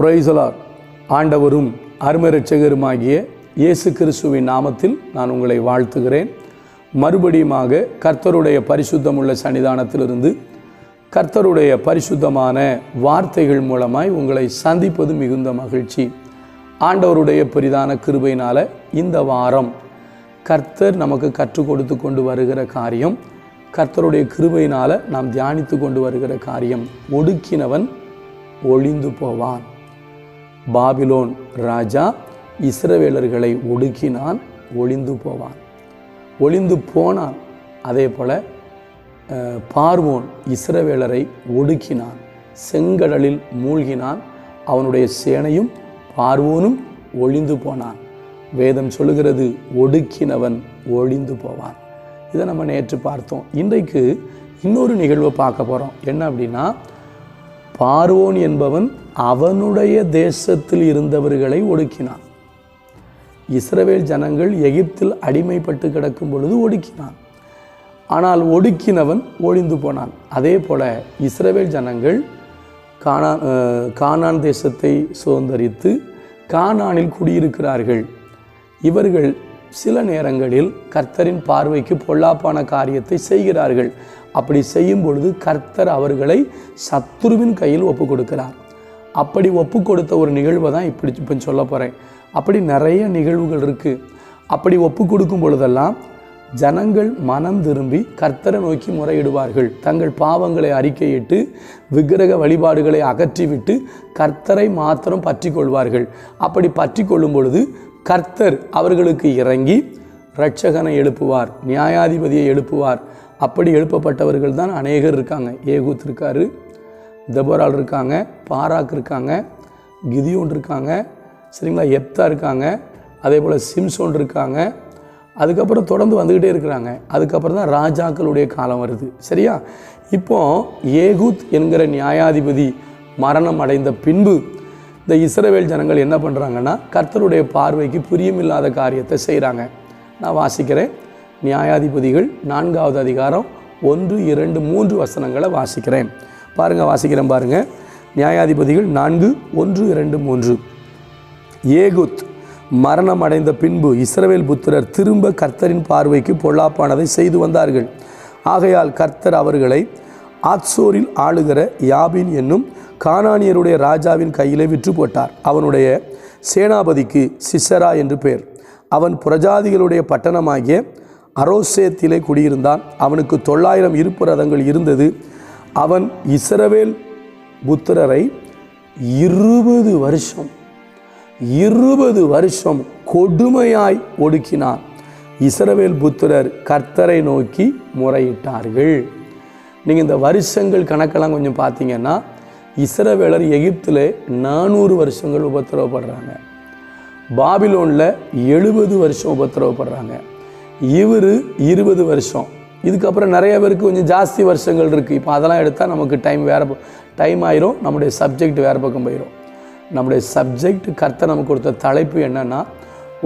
Praise the Lord ஆண்டவரும் அருமரட்சகருமாகிய இயேசு கிறிஸ்துவின் நாமத்தில் நான் உங்களை வாழ்த்துகிறேன். மறுபடியுமாக கர்த்தருடைய பரிசுத்தமுள்ள சன்னிதானத்திலிருந்து கர்த்தருடைய பரிசுத்தமான வார்த்தைகள் மூலமாய் உங்களை சந்திப்பது மிகுந்த மகிழ்ச்சி. ஆண்டவருடைய பெரிதான கிருபையினால் இந்த வாரம் கர்த்தர் நமக்கு கற்றுக் கொடுத்து கொண்டு வருகிற காரியம் கர்த்தருடைய கிருபையினால் நாம் தியானித்து கொண்டு வருகிற காரியம் ஒடுக்கினவன் ஒளிந்து போவான். பாபிலோன் ராஜா இஸ்ரவேலர்களை ஒடுக்கினான் ஒளிந்து போவான். ஒளிந்து போனான் அதே போல் பார்வோன் இஸ்ரவேலரை ஒடுக்கினான் செங்கடலில் மூழ்கினான் அவனுடைய சேனையும் பார்வோனும் ஒளிந்து போனான். வேதம் சொல்லுகிறது ஒடுக்கினவன் ஒளிந்து போவான். இதை நம்ம நேற்று பார்த்தோம். இன்றைக்கு இன்னொரு நிகழ்வை பார்க்க போகிறோம் என்ன அப்படின்னா பார்வோன் என்பவன் அவனுடைய தேசத்தில் இருந்தவர்களை ஒடுக்கினான். இஸ்ரவேல் ஜனங்கள் எகிப்தில் அடிமைப்பட்டு கிடக்கும் பொழுது ஒடுக்கினான். ஆனால் ஒடுக்கினவன் ஒழிந்து போனான். அதே போல இஸ்ரவேல் ஜனங்கள் காணான் கானான் தேசத்தை சுதந்தரித்து கானானில் குடியிருக்கிறார்கள். இவர்கள் சில நேரங்களில் கர்த்தரின் பார்வைக்கு பொல்லாப்பான காரியத்தை செய்கிறார்கள். அப்படி செய்யும் பொழுது கர்த்தர் அவர்களை சத்துருவின் கையில் ஒப்பு கொடுக்கிறார் அப்படி ஒப்பு கொடுத்த ஒரு நிகழ்வை தான் இப்படி இப்போ சொல்ல போகிறேன் அப்படி நிறைய நிகழ்வுகள் இருக்குது அப்படி ஒப்பு கொடுக்கும் பொழுதெல்லாம் ஜனங்கள் மனம் திரும்பி கர்த்தரை நோக்கி முறையிடுவார்கள். தங்கள் பாவங்களை அறிக்கையிட்டு விக்கிரக வழிபாடுகளை அகற்றிவிட்டு கர்த்தரை மாத்திரம் பற்றி கொள்வார்கள் அப்படி பற்றி கொள்ளும் பொழுது கர்த்தர் அவர்களுக்கு இறங்கி இரட்சகனை எழுப்புவார் நியாயாதிபதியை எழுப்புவார். அப்படி எழுப்பப்பட்டவர்கள் தான் அநேகர் இருக்காங்க. ஏகூத் இருக்காரு தபோரால் இருக்காங்க பாராக் இருக்காங்க கிதியோன் இருக்காங்க சரிங்களா? எப்தா இருக்காங்க அதே போல் சிம்சோன் இருக்காங்க. அதுக்கப்புறம் தொடர்ந்து வந்துக்கிட்டே இருக்கிறாங்க. அதுக்கப்புறம் தான் ராஜாக்களுடைய காலம் வருது. சரியா? இப்போ ஏகூத் என்கிற நியாயாதிபதி மரணம் அடைந்த பின்பு இந்த இஸ்ரவேல் ஜனங்கள் என்ன பண்ணுறாங்கன்னா கர்த்தருடைய பார்வைக்கு புரியமில்லாத காரியத்தை செய்கிறாங்க நான் வாசிக்கிறேன். நியாயாதிபதிகள் நான்காவது அதிகாரம் ஒன்று இரண்டு மூன்று வசனங்களை வாசிக்கிறேன். பாருங்கள் வாசிக்கிறேன் பாருங்கள் நியாயாதிபதிகள் நான்கு ஒன்று இரண்டு மூன்று. ஏகுத் மரணம் அடைந்த பின்பு இஸ்ரவேல் புத்திரர் திரும்ப கர்த்தரின் பார்வைக்கு பொல்லாப்பானதை செய்து வந்தார்கள். ஆகையால் கர்த்தர் அவர்களை ஆத்சோரில் ஆளுகிற யாபின் என்னும் கானானியருடைய ராஜாவின் கையிலே விற்று போட்டார். அவனுடைய சேனாபதிக்கு சிசரா என்று பெயர் அவன் புரஜாதிகளுடைய பட்டணமாகிய அரோசேத்திலே குடியிருந்தான். அவனுக்கு தொள்ளாயிரம் இருப்பு ரதங்கள் இருந்தது. அவன் இஸ்ரவேல் புத்திரரை இருபது வருஷம் இருபது வருஷம் கொடுமையாய் ஒடுக்கினான். இஸ்ரவேல் புத்திரர் கர்த்தரை நோக்கி முறையிட்டார்கள். நீங்கள் இந்த வருஷங்கள் கணக்கெல்லாம் கொஞ்சம் பார்த்தீங்கன்னா இஸ்ரவேலர் எகிப்தில் நானூறு வருஷங்கள் உபத்திரவப்படுறாங்க. பாபிலோனில் எழுபது வருஷம் உபத்திரவப்படுறாங்க. இவர் இருபது வருஷம். இதுக்கப்புறம் நிறைய பேருக்கு கொஞ்சம் ஜாஸ்தி வருஷங்கள் இருக்குது இப்போ அதெல்லாம் எடுத்தால் நமக்கு டைம் வேறு டைம் ஆயிரும். நம்முடைய சப்ஜெக்ட் வேறு பக்கம் போயிடும் நம்முடைய சப்ஜெக்ட் கர்த்த நமக்கு கொடுத்த தலைப்பு என்னென்னா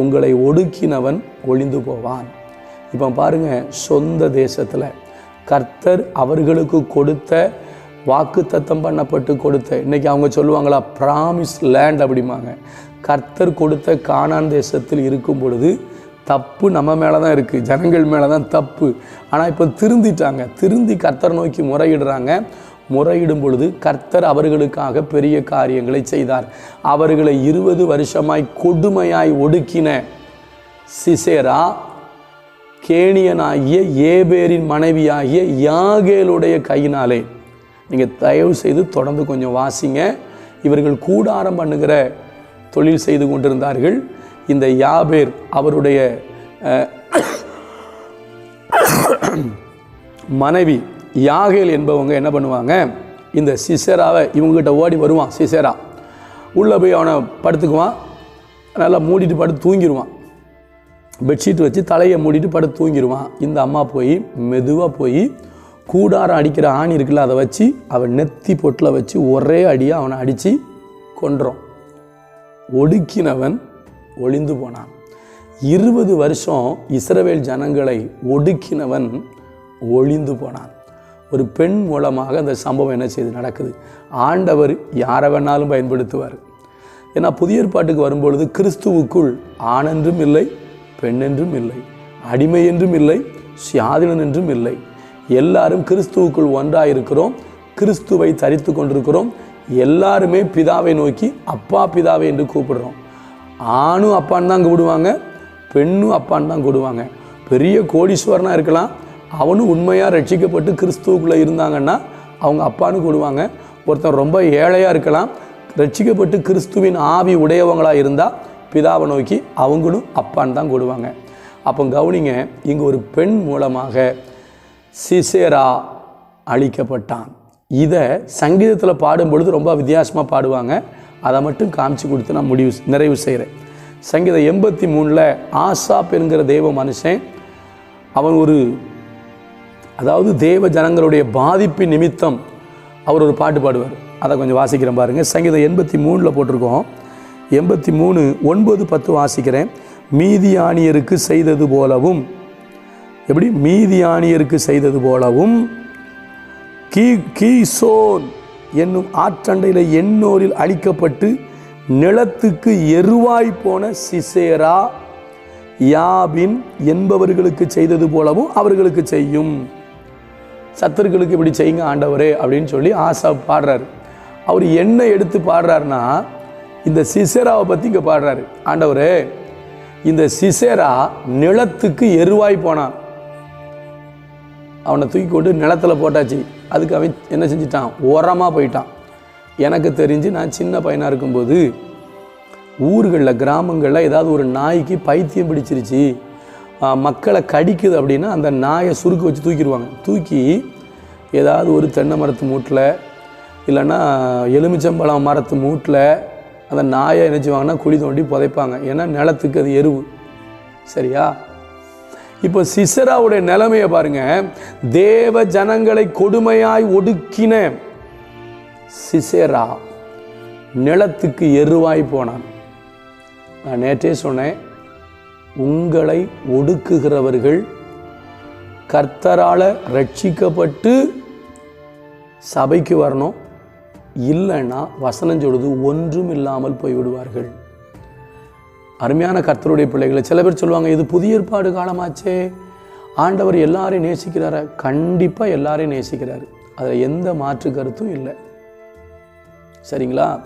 உங்களை ஒடுக்கினவன் ஒளிந்து போவான். இப்போ பாருங்கள் சொந்த தேசத்தில் கர்த்தர் அவர்களுக்கு கொடுத்த வாக்கு தத்தம் பண்ணப்பட்டு கொடுத்த இன்றைக்கி அவங்க சொல்லுவாங்களா ப்ராமிஸ் லேண்ட் அப்படிம்பாங்க. கர்த்தர் கொடுத்த காணான் தேசத்தில் இருக்கும் பொழுது தப்பு நம்ம மேலே தான் இருக்குது ஜனங்கள் மேலே தான் தப்பு. ஆனால் இப்போ திருந்திட்டாங்க திருந்தி கர்த்தர் நோக்கி முறையிடுறாங்க. முறையிடும் பொழுது கர்த்தர் அவர்களுக்காக பெரிய காரியங்களை செய்தார். அவர்களை இருபது வருஷமாய் கொடுமையாய் ஒடுக்கின சிசேரா கேணியனாகிய ஏபேரின் மனைவியாகிய யாகேலுடைய கையினாலே. நீங்கள் தயவு செய்து தொடர்ந்து கொஞ்சம் வாசிங்க. இவர்கள் கூடாரம் பண்ணுகிற தொழில் செய்து கொண்டிருந்தார்கள். இந்த யாபேர் அவருடைய மனைவி யாகேல் என்பவங்க என்ன பண்ணுவாங்க? இந்த சிசேராவை இவங்ககிட்ட ஓடி வருவான் சிசேரா. உள்ளே போய் அவனை படுத்துக்குவான். நல்லா மூடிட்டு படுத்து தூங்கிடுவான் பெட்ஷீட் வச்சு தலையை மூடிட்டு படுத்து தூங்கிடுவான் இந்த அம்மா போய் மெதுவாக போய் கூடாரம் அடிக்கிற ஆணி இருக்குல்ல அதை வச்சு அவன் நெத்தி பொட்டில் வச்சு ஒரே அடியாக அவனை அடித்து கொன்றோம் ஒடுக்கினவன் ஒளிந்து போனான். இருபது வருஷம் இஸ்ரவேல் ஜனங்களை ஒடுக்கினவன் ஒளிந்து போனான். ஒரு பெண் மூலமாக அந்த சம்பவம் என்ன செய்து நடக்குது? ஆண்டவர் யாரை வேணாலும் பயன்படுத்துவார். ஏன்னா புதிய ஏற்பாட்டுக்கு வரும்பொழுது கிறிஸ்துவுக்குள் ஆனன்றும் இல்லை பெண்ணென்றும் இல்லை அடிமை என்றும் இல்லை சுயாதீனன் என்றும் இல்லை. எல்லாரும் கிறிஸ்துவுக்குள் ஒன்றாக இருக்கிறோம் கிறிஸ்துவை தரித்து கொண்டிருக்கிறோம். எல்லாருமே பிதாவை நோக்கி அப்பா பிதாவை என்று கூப்பிடுறோம். ஆணும் அப்பான்னு தான் கூப்பிடுவாங்க பெண்ணும் அப்பான்னு தான் கூடுவாங்க பெரிய கோடீஸ்வரனாக இருக்கலாம் அவனும் உண்மையாக ரட்சிக்கப்பட்டு கிறிஸ்துவுக்குள்ளே இருந்தாங்கன்னா அவங்க அப்பான்னு கூடுவாங்க. ஒருத்தன் ரொம்ப ஏழையாக இருக்கலாம் ரட்சிக்கப்பட்டு கிறிஸ்துவின் ஆவி உடையவங்களாக இருந்தால் பிதாவை நோக்கி அவங்களும் அப்பான்னு தான் கூடுவாங்க. அப்போ கவனிங்க இங்கே ஒரு பெண் மூலமாக சிசேரா அழிக்கப்பட்டான். இதை சங்கீதத்தில் பாடும் பொழுது ரொம்ப வித்தியாசமாக பாடுவாங்க. அதை மட்டும் காமிச்சு கொடுத்து நான் முடிவு நிறைவு செய்கிறேன் சங்கீதம் எண்பத்தி மூணில் ஆசாப் என்கிற தெய்வ மனுஷன் அவன் ஒரு அதாவது தேவ ஜனங்களுடைய பாதிப்பு நிமித்தம் அவர் ஒரு பாட்டு பாடுவார். அதை கொஞ்சம் வாசிக்கிறேன் பாருங்கள் சங்கீதம் எண்பத்தி மூணில் போட்டிருக்கோம். எண்பத்தி மூணு ஒன்பது பத்து வாசிக்கிறேன். மீதியானியருக்கு செய்தது போலவும். எப்படி? மீதியானியருக்கு செய்தது போலவும். கீ கீசோன் என்னும் ஆற்றண்டையில் எண்ணோரில் அழிக்கப்பட்டு நிலத்துக்கு எருவாய் போன சிசேரா யாபின் என்பவர்களுக்கு செய்தது போலவும் அவர்களுக்கு செய்யும். சத்துருக்களுக்கு இப்படி செய்யுங்க ஆண்டவரே அப்படின்னு சொல்லி ஆசா பாடுறார். அவர் என்ன எடுத்து பாடுறாருன்னா இந்த சிசேராவை பற்றி இங்கே பாடுறாரு. ஆண்டவரே இந்த சிசேரா நிலத்துக்கு எருவாய் போனான். அவனை தூக்கி கொண்டு நிலத்தில் போட்டாச்சு. அதுக்கு அவன் என்ன செஞ்சிட்டான்? உரமாக போயிட்டான். எனக்கு தெரிஞ்சு நான் சின்ன பையனாக இருக்கும்போது ஊர்களில் கிராமங்களில் ஏதாவது ஒரு நாய்க்கு பைத்தியம் பிடிச்சிருச்சு. மக்களை கடிக்குது அப்படின்னா அந்த நாயை சுருக்கு வச்சு தூக்கிடுவாங்க. தூக்கி ஏதாவது ஒரு தென்னை மரத்து மூட்டில் இல்லைன்னா எலுமிச்சம்பழம் மரத்து மூட்டில் அந்த நாயை என்ன குழி தோண்டி புதைப்பாங்க. ஏன்னா நிலத்துக்கு அது எருவு. சரியா? இப்போ சிசராவுடைய நிலைமையை பாருங்க. தேவ ஜனங்களை கொடுமையாய் ஒடுக்கின சிசேரா நிலத்துக்கு எருவாய் போனான். நான் நேற்றே சொன்னேன் உங்களை ஒடுக்குகிறவர்கள் கர்த்தரால் ரட்சிக்கப்பட்டு சபைக்கு வரணும். இல்லைன்னா வசனம் சொல்வது ஒன்றும் இல்லாமல் போய்விடுவார்கள். அருமையான கர்த்தருடைய பிள்ளைகளை சில பேர் சொல்லுவாங்க இது புதிய ஏற்பாடு காலமாச்சே. ஆண்டவர் எல்லாரையும் நேசிக்கிறார? கண்டிப்பாக எல்லாரையும் நேசிக்கிறார். அதில் எந்த மாற்று கருத்தும் இல்லை. சரிங்களா?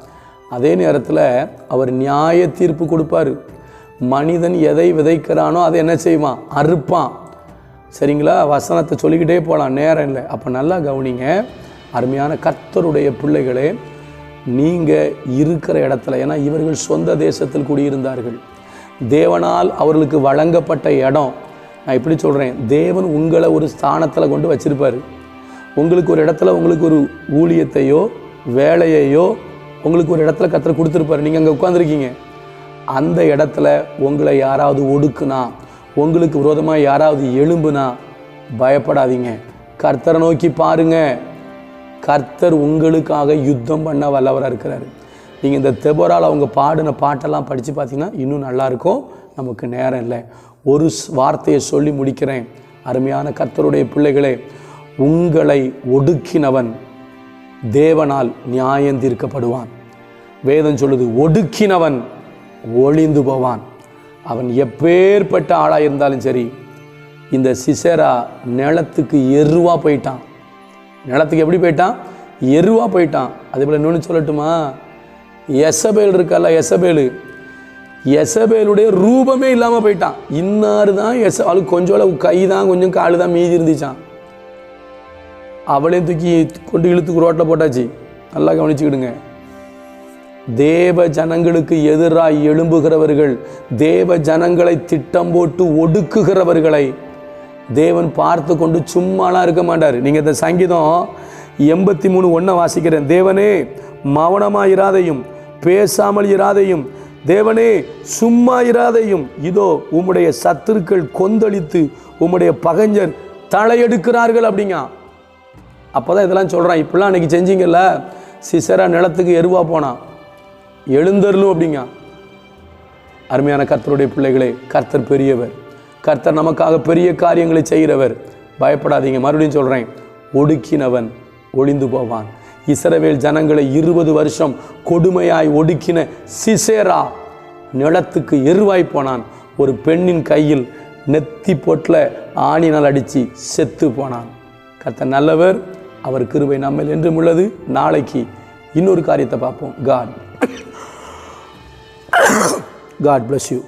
அதே நேரத்தில் அவர் நியாய தீர்ப்பு கொடுப்பாரு. மனிதன் எதை விதைக்கிறானோ அதை என்ன செய்வான்? அறுப்பான். சரிங்களா? வசனத்தை சொல்லிக்கிட்டே போகலாம் நேரம் இல்லை. அப்போ நல்லா கவனிங்க. அருமையான கர்த்தருடைய பிள்ளைகளே நீங்கள் இருக்கிற இடத்துல ஏன்னா இவர்கள் சொந்த தேசத்தில் குடியிருந்தார்கள். தேவனால் அவர்களுக்கு வழங்கப்பட்ட இடம் நான் இப்படி சொல்கிறேன் தேவன் உங்களை ஒரு ஸ்தானத்தில் கொண்டு வச்சிருப்பாரு. உங்களுக்கு ஒரு இடத்துல உங்களுக்கு ஒரு ஊழியத்தையோ வேலையையோ உங்களுக்கு ஒரு இடத்துல கத்தர் கொடுத்துருப்பாரு. நீங்கள் அங்கே உட்காந்துருக்கீங்க அந்த இடத்துல உங்களை யாராவது ஒடுக்குனா உங்களுக்கு விரோதமாக யாராவது எலும்புனா பயப்படாதீங்க. கர்த்தரை நோக்கி பாருங்கள் கர்த்தர் உங்களுக்காக யுத்தம் பண்ண வல்லவராக இருக்கிறார். நீங்கள் இந்த தெபோரால் அவங்க பாடின பாட்டெல்லாம் படித்து பார்த்தீங்கன்னா இன்னும் நல்லாயிருக்கும் நமக்கு நேரம் இல்லை. ஒரு வார்த்தையை சொல்லி முடிக்கிறேன். அருமையான கர்த்தருடைய பிள்ளைகளே உங்களை ஒடுக்கினவன் தேவனால் நியாயம் தீர்க்கப்படுவான். வேதம் சொல்லுது ஒடுக்கினவன் ஒளிந்து போவான். அவன் எப்பேற்பட்ட ஆளாக இருந்தாலும் சரி இந்த சிசேரா நிலத்துக்கு எருவாக போயிட்டான். நிலத்துக்கு எப்படி போயிட்டான்? எருவாக போயிட்டான். அதே போல் இன்னொன்று சொல்லட்டுமா? எசபேல் இருக்கல்ல எசபேலு. எசபேலுடைய ரூபமே இல்லாமல் போயிட்டான். இன்னாரு தான் எச அவளுக்கு கொஞ்சம் கை தான் கொஞ்சம் காலு தான் மீதி இருந்துச்சான் அவளையும் தூக்கி கொண்டு இழுத்துக்கு ரோட்டில் போட்டாச்சு. நல்லா கவனிச்சுக்கிடுங்க. தேவ ஜனங்களுக்கு எதிராக எழும்புகிறவர்கள் தேவ ஜனங்களை திட்டம் போட்டு ஒடுக்குகிறவர்களை தேவன் பார்த்து கொண்டு சும்மாலாம் இருக்க மாட்டார். நீங்கள் இந்த சங்கீதம் எண்பத்தி மூணு ஒன்றை வாசிக்கிறேன். தேவனே மௌனமாக இராதையும் பேசாமல் இராதையும் தேவனே சும்மா இராதையும் இதோ உம்முடைய சத்துருக்கள் கொந்தளித்து உம்முடைய பகஞ்சர் தலையெடுக்கிறார்கள் அப்படிங்க. அப்போ தான் இதெல்லாம் சொல்கிறான் இப்படிலாம் அன்றைக்கி செஞ்சீங்கல்ல சிசரா நிலத்துக்கு எருவா போனான் எழுந்தருளும் அப்படிங்க. அருமையான கர்த்தருடைய பிள்ளைகளே கர்த்தர் பெரியவர். கர்த்தர் நமக்காக பெரிய காரியங்களை செய்கிறவர். பயப்படாதீங்க. மறுபடியும் சொல்கிறேன் ஒடுக்கினவன் ஒளிந்து போவான். இஸ்ரவேல் ஜனங்களை இருபது வருஷம் கொடுமையாய் ஒடுக்கின சிசேரா நிலத்துக்கு எருவாய் போனான். ஒரு பெண்ணின் கையில் நெத்தி பொட்டில் ஆணினால் அடித்து செத்து போனான். கர்த்தர் நல்லவர். அவர் கிருபை நம்மில் என்றும் உள்ளது. நாளைக்கு இன்னொரு காரியத்தை பார்ப்போம். God God bless you